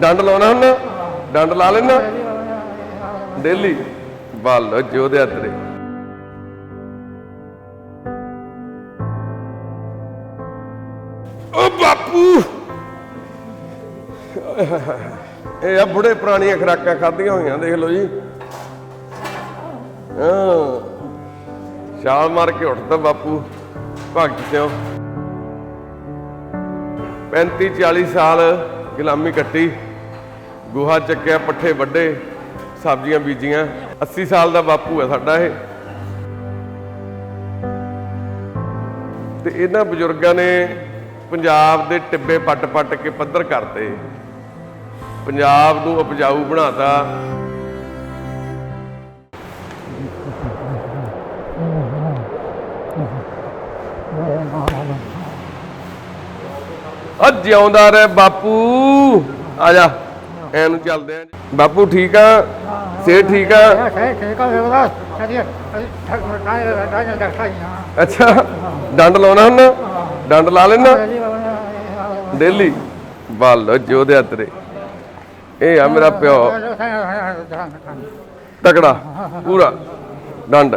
ਡੰਡ ਲਾਉਣਾ ਹੁੰਦਾ? ਡੰਡ ਲਾ ਲੈਣਾ ਡੇਲੀ? ਬੱਲ ਜੋਧਿਆ ਤੇਰੇ ਓ ਬਾਪੂ! ਇਹ ਆ ਬੁੜੇ ਪੁਰਾਣੀਆਂ ਖਰਾਕਾਂ ਖਾਧੀਆਂ ਹੋਈਆਂ, ਦੇਖ ਲਓ ਜੀ। ਹਾਂ। ਛਾਲ ਮਾਰ ਕੇ ਉੱਠਦਾ ਬਾਪੂ। ਭਗਤ ਸਿਓ 35 40 ਸਾਲ, ਗੁਲਾਮੀ ਕੱਟੀ। ਗੋਹਾ ਚੱਕਿਆ, ਪੱਠੇ ਵੱਡੇ, ਸਬਜ਼ੀਆਂ ਬੀਜੀਆਂ। 80 ਸਾਲ ਦਾ ਬਾਪੂ ਹੈ ਸਾਡਾ ਇਹ। ਤੇ ਇਹਨਾਂ ਬਜ਼ੁਰਗਾਂ ਨੇ ਪੰਜਾਬ ਦੇ ਟਿੱਬੇ ਪੱਟ-ਪੱਟ ਕੇ ਪੱਧਰ ਕਰਤੇ। ਪੰਜਾਬ ਨੂੰ ਉਪਜਾਊ ਬਣਾਤਾ। ਅੱਜ ਜਿਉਂਦਾ ਰਹਿ ਬਾਪੂ। ਆ ਜਾ। ਐਨੂੰ ਚੱਲਦੇ ਆ। ਬਾਪੂ ਠੀਕ ਆ? ਸੇ ਠੀਕ ਆ? ਅੱਛਾ ਡੰਡ ਲਾਉਣਾ ਹੁਣ ਡੰਡ ਲਾ ਲੈਣਾ ਡੇਲੀ ਬੱਲ ਜੋਧਿਆ ਤੇਰੇ। ਇਹ ਆ ਮੇਰਾ ਪਿਓ। ਤਕੜਾ ਪੂਰਾ ਡੰਡ।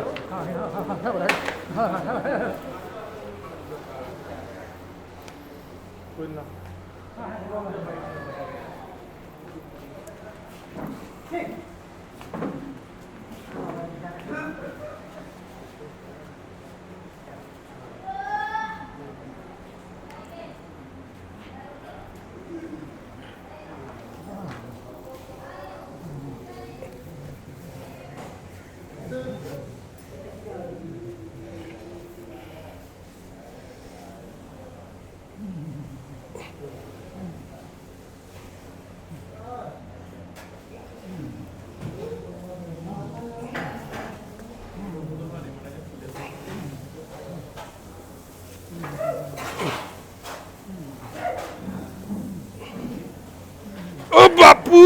ਓ ਬਾਪੂ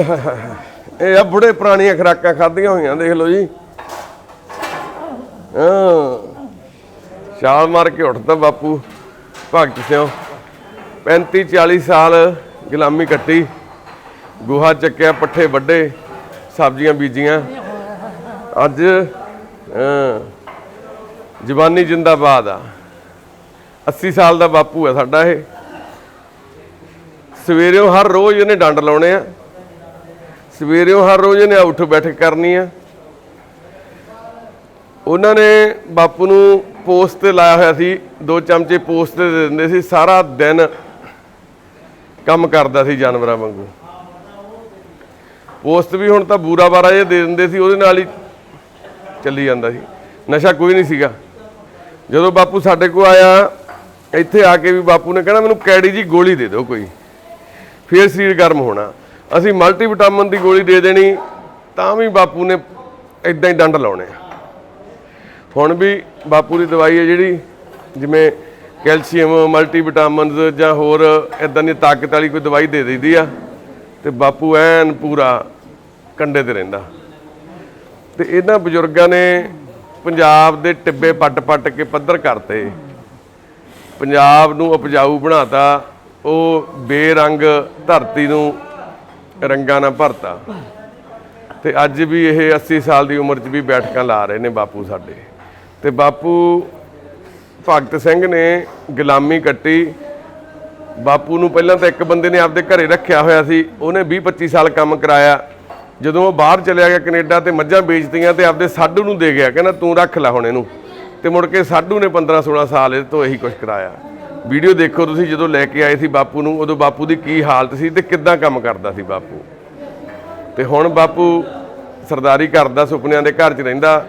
ਇਹ ਆ ਬੁੜੇ ਪੁਰਾਣੀਆਂ ਖਰਾਕਾਂ ਖਾਧੀਆਂ ਹੋਈਆਂ, ਦੇਖ ਲਓ ਜੀ। ਹਾਂ। ਛਾਲ ਮਾਰ ਕੇ ਉੱਠਦਾ ਬਾਪੂ, ਭਗਤ ਸਿੰਘ 35 40 ਸਾਲ ਗੁਲਾਮੀ ਕੱਟੀ। ਗੋਹਾ ਚੱਕਿਆ, ਪੱਠੇ ਵੱਡੇ ਸਬਜ਼ੀਆਂ ਬੀਜੀਆਂ। ਅੱਜ ਜਵਾਨੀ ਜਿੰਦਾਬਾਦ ਆ। 80 ਸਾਲ ਦਾ ਬਾਪੂ ਆ ਸਾਡਾ ਇਹ। ਸਵੇਰੇ ਹਰ ਰੋਜ਼ ਇਹਨੇ ਡੰਡ ਲਾਉਣੇ ਆ। ਸਵੇਰਿਓਂ ਹਰ ਰੋਜ਼ ਇਹਨੇ ਉੱਠ ਬੈਠਕ ਕਰਨੀ ਆ। ਉਹਨਾਂ ਨੇ ਬਾਪੂ ਨੂੰ ਪੋਸਟ ਤੇ ਲਾਇਆ ਹੋਇਆ ਸੀ, ਦੋ ਚਮਚੇ ਪੋਸਟ ਤੇ ਦੇ ਦਿੰਦੇ ਸੀ, ਸਾਰਾ ਦਿਨ ਕੰਮ ਕਰਦਾ ਸੀ ਜਾਨਵਰਾਂ ਵਾਂਗੂ। ਪੋਸਟ ਵੀ ਹੁਣ ਤਾਂ ਬੂਰਾ ਬਾਰਾ ਜੇ ਦੇ ਦਿੰਦੇ ਸੀ, ਉਹਦੇ ਨਾਲ ਹੀ ਚੱਲੀ ਜਾਂਦਾ ਸੀ। ਨਸ਼ਾ ਕੋਈ ਨਹੀਂ ਸੀਗਾ। ਜਦੋਂ ਬਾਪੂ ਸਾਡੇ ਕੋਲ ਆਇਆ, ਇੱਥੇ ਆ ਕੇ ਵੀ ਬਾਪੂ ਨੇ ਕਹਿਣਾ, ਮੈਨੂੰ ਕੈੜੀ ਜੀ ਗੋਲੀ ਦੇ ਦਿਓ ਕੋਈ। ਫਿਰ ਸਰੀਰ ਗਰਮ ਹੋਣਾ। ਅਸੀਂ ਮਲਟੀਵਿਟਾਮਿਨ ਦੀ ਗੋਲੀ ਦੇ ਦੇਣੀ, ਤਾਂ ਵੀ ਬਾਪੂ ਨੇ ਇਦਾਂ ਹੀ ਡੰਡ ਲਾਉਣੇ ਆ। ਹੁਣ ਵੀ ਬਾਪੂ ਦੀ ਦਵਾਈ ਹੈ ਜਿਹੜੀ, ਜਿਵੇਂ ਕੈਲਸ਼ੀਅਮ, ਮਲਟੀਵਿਟਾਮਿਨਸ ਜਾਂ ਹੋਰ ਇਦਾਂ ਦੀ ਤਾਕਤ ਵਾਲੀ ਕੋਈ ਦਵਾਈ ਦੇ ਦਈਦੀ ਆ, ਤੇ ਬਾਪੂ ਐਨ ਪੂਰਾ ਕੰਡੇ ਤੇ ਰਹਿੰਦਾ। ਤੇ ਇਹਨਾਂ ਬਜ਼ੁਰਗਾਂ ਨੇ ਪੰਜਾਬ ਦੇ ਟਿੱਬੇ ਪੱਟ-ਪੱਟ ਕੇ ਪੱਧਰ ਕਰਤੇ। ਪੰਜਾਬ ਨੂੰ ਉਪਜਾਊ ਬਣਾਤਾ, ਉਹ ਬੇਰੰਗ ਧਰਤੀ ਨੂੰ ਰੰਗਾਂ ਨਾਲ ਭਰਤਾ। ਤੇ ਅੱਜ ਵੀ ਇਹ 80 ਸਾਲ ਦੀ ਉਮਰ 'ਚ ਵੀ ਬੈਠਕਾਂ ਲਾ ਰਹੇ ਨੇ ਬਾਪੂ ਸਾਡੇ। ਤੇ ਬਾਪੂ ਭਗਤ ਸਿੰਘ ਨੇ ਗੁਲਾਮੀ ਕੱਟੀ। ਬਾਪੂ ਨੂੰ ਪਹਿਲਾਂ ਤਾਂ ਇੱਕ ਬੰਦੇ ਨੇ ਆਪਦੇ ਘਰੇ ਰੱਖਿਆ ਹੋਇਆ ਸੀ, ਉਹਨੇ 20 25 ਸਾਲ ਕੰਮ ਕਰਾਇਆ। ਜਦੋਂ ਉਹ ਬਾਹਰ ਚਲਿਆ ਗਿਆ ਕੈਨੇਡਾ ਤੇ ਮੱਝਾਂ ਵੇਚਤੀਆਂ ਤੇ ਆਪਦੇ ਸਾਡੂ ਨੂੰ ਦੇ ਗਿਆ, ਕਹਿੰਦਾ ਤੂੰ ਰੱਖ ਲੈ ਹੁਣ ਇਹਨੂੰ। ਤੇ ਮੁੜ ਕੇ ਸਾਡੂ ਨੇ 15 16 ਸਾਲ ਇਹ ਤੋਂ ਇਹੀ ਕੁਝ ਕਰਾਇਆ। ਵੀਡੀਓ ਦੇਖੋ ਤੁਸੀਂ ਜਦੋਂ ਲੈ ਕੇ ਆਏ ਸੀ ਬਾਪੂ ਨੂੰ, ਉਦੋਂ ਬਾਪੂ ਦੀ ਕੀ ਹਾਲਤ ਸੀ ਤੇ ਕਿੱਦਾਂ ਕੰਮ ਕਰਦਾ ਸੀ ਬਾਪੂ? ਤੇ ਹੁਣ ਬਾਪੂ ਸਰਦਾਰੀ ਕਰਦਾ, ਸੁਪਨਿਆਂ ਦੇ ਘਰ 'ਚ ਰਹਿੰਦਾ।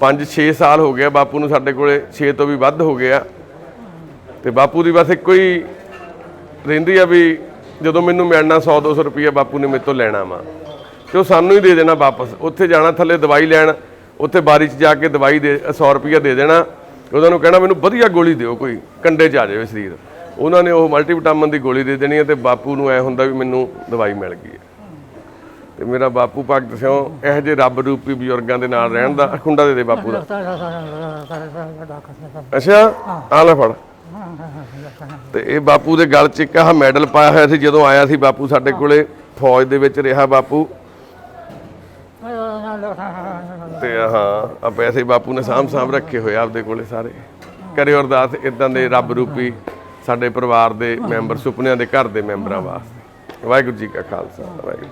5-6 ਸਾਲ ਹੋ ਗਿਆ ਬਾਪੂ ਨੂੰ ਸਾਡੇ ਕੋਲੇ 6 ਤੋਂ ਵੀ ਵੱਧ ਹੋ ਗਿਆ। ਤੇ ਬਾਪੂ ਦੀ ਬਸ ਇੱਕੋ ਹੀ ਰਹਿੰਦੀ ਆ ਵੀ ਜਦੋਂ ਮੈਨੂੰ ਮਿਲਣਾ 100-200 ਰੁਪਈਆ ਬਾਪੂ ਨੇ ਮੇਰੇ ਤੋਂ ਲੈਣਾ ਵਾ। ਤੇ ਉਹ ਸਾਨੂੰ ਹੀ ਦੇ ਦੇਣਾ ਵਾਪਸ। ਉੱਥੇ ਜਾਣਾ, ਥੱਲੇ ਦਵਾਈ ਲੈਣ, ਉੱਥੇ ਬਾਰੀ 'ਚ ਜਾ ਕੇ ਦਵਾਈ ਦੇ 100 ਰੁਪਈਆ ਦੇ ਦੇਣਾ। ਉਹਨਾਂ ਨੂੰ ਕਹਿਣਾ ਮੈਨੂੰ ਵਧੀਆ ਗੋਲੀ ਦਿਓ ਕੋਈ, ਕੰਡੇ 'ਚ ਆ ਜਾਵੇ ਸਰੀਰ। ਉਹਨਾਂ ਨੇ ਉਹ ਮਲਟੀਵਿਟਾਮਿਨ ਦੀ ਗੋਲੀ ਦੇ ਦੇਣੀ ਹੈ ਤੇ ਬਾਪੂ ਨੂੰ ਐ ਹੁੰਦਾ ਵੀ ਮੈਨੂੰ ਦਵਾਈ ਮਿਲ ਗਈ ਹੈ। ਤੇ ਮੇਰਾ ਬਾਪੂ ਭਗਤ ਸਿੰਘ, ਇਹੋ ਜਿਹੇ ਰੱਬ ਰੂਪੀ ਬਜ਼ੁਰਗਾਂ ਦੇ ਨਾਲ ਰਹਿਣ ਦਾ ਖੁੰਡਾ ਦੇ ਦੇ ਬਾਪੂ ਦਾ। ਅੱਛਾ ਆ ਲੈ ਫੜ। ਤੇ ਇਹ ਬਾਪੂ ਦੇ ਗਲ 'ਚ ਇੱਕ ਆਹ ਮੈਡਲ ਪਾਇਆ ਹੋਇਆ ਸੀ, ਜਦੋਂ ਆਇਆ ਸੀ ਬਾਪੂ ਸਾਡੇ ਕੋਲੇ, ਫੌਜ ਦੇ ਵਿੱਚ ਰਿਹਾ ਬਾਪੂ। ਤੇ ਹਾਂ ਆ ਪੈਸੇ ਬਾਪੂ ਨੇ ਸਾਂਭ ਸਾਂਭ ਰੱਖੇ ਹੋਏ ਆਪਦੇ ਕੋਲੇ ਸਾਰੇ। ਕਰਿਓ ਅਰਦਾਸ ਇਦਾਂ ਦੇ ਰੱਬ ਰੂਪੀ ਸਾਡੇ ਪਰਿਵਾਰ ਦੇ ਮੈਂਬਰ, ਸੁਪਨਿਆਂ ਦੇ ਘਰ ਦੇ ਮੈਂਬਰਾਂ ਵਾਸਤੇ। ਵਾਹਿਗੁਰੂ ਜੀ ਕਾ ਖਾਲਸਾ, ਵਾਹਿਗੁਰੂ